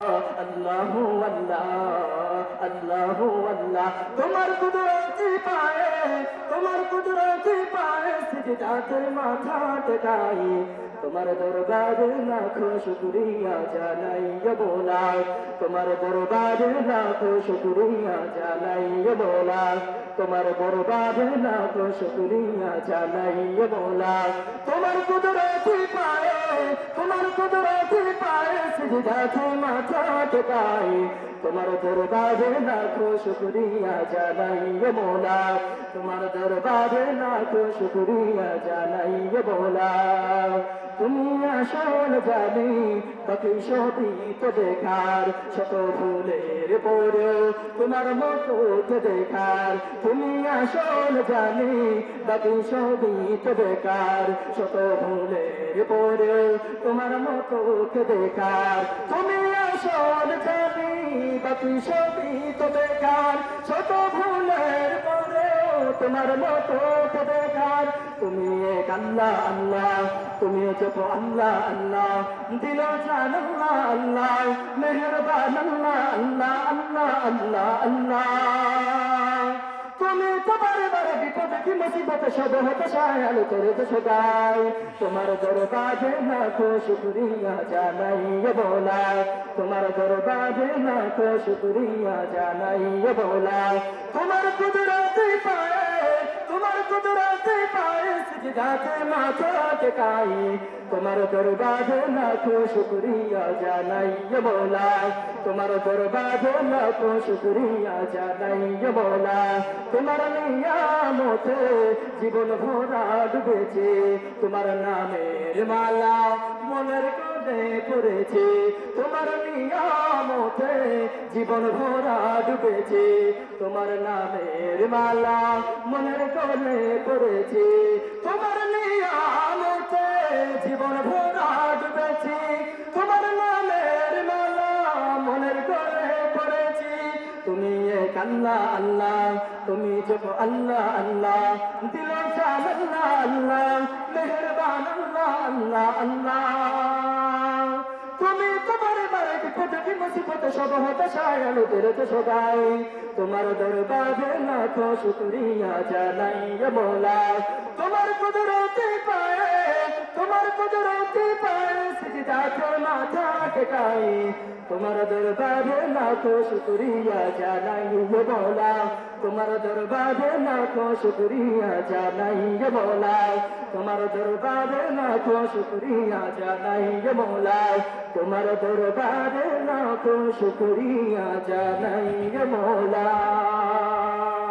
আল্লাহ আল্লাহ আল্লাহ আল্লাহ। তোমার কুদরতি পায়ে, তোমার কুদরতি পায়ে সিজদাতে মাথা টেকাই তোমার দরবারে লাখো শুকরিয়া জানাই বোলা তোমার দরবারে লাখো শুকরিয়া জানাই বোলা তোমার দরবারে লাখো শুকরিয়া জানাই বোলা তোমার কুদরতি পায়ে তোমার কুদরতি পায়ে সিজদাতে মাথা টেকাই তোমার দরবারে লাখো শুকরিয়া জানাই মোলা। তোমার দরবারে লাখো শুকরিয়া জানাই তুমি আসল জানি বাকি সবই তো দেখার, শত ফুলের পরে তোমার মতো তো দেখার। তুমি আসল জানি বাকি সবই তো বেকার শত ফুলের পরে তোমার মতো কে দেখার। তুমি আসল জানি বাকি সবই তো পরে তোমার মতো দেখার তুমি এক আল্লাহ আল্লাহ। তুমি জপ আল্লাহ আল্লাহ। দিল আল্লাহ আল্লাহ। মেহরবান আল্লাহ আল্লাহ আল্লাহ আল্লাহ আল্লাহ। তুমি তো বারে বিপদে কি মুসিবতে সব হতে সায়াল করে তো সদাই তোমার দরবারে লাখো শুকরিয়া জানাই বোলা তোমার দরবারে লাখো শুকরিয়া জানাই বোলা তোমার কুদরতি পায়ে তোমার সিজদাতে মাথা টেকাই তোমার দরবারে লাখো শুকরিয়া জানাই বোলা তোমার দরবারে লাখো শুকরিয়া জানাই বোলা তোমার নিয়ামতে জীবন ভরা ডুবেছে। তোমার নামের মালা মনের পড়েছে, তোমার নিয়ামতে জীবন ভরা ডুবেছে, তোমার নামের মালা মনের কোণে পড়েছে, তোমার নিয়ামতে জীবন ভরা ডুবেছে, তোমার নামের মালা মনের কোণে পড়েছে, তুমি এক আল্লাহ আল্লাহ, তুমি জপ আল্লাহ আল্লাহ, দিল আল্লাহ আল্লাহ মেহরবান মুসিবতে সব হতে সায়ালো তো সবাই। তোমার দরবারে লাখো শুকরিয়া জানাই মোলা। তোমার কুদরতি পায়ে, তোমার কুদরতি পায়ে তাকে মাথা টেকাই তোমার দরবারে লাখো শুক্রিয়া জানাই বলা। তোমার দরবারে লাখো শুক্রিয়া জানাই বলা। তোমার দরবারে লাখো শুক্রিয়া জানাই বলা। তোমার দরবারে লাখো শুক্রিয়া জানাই বলা।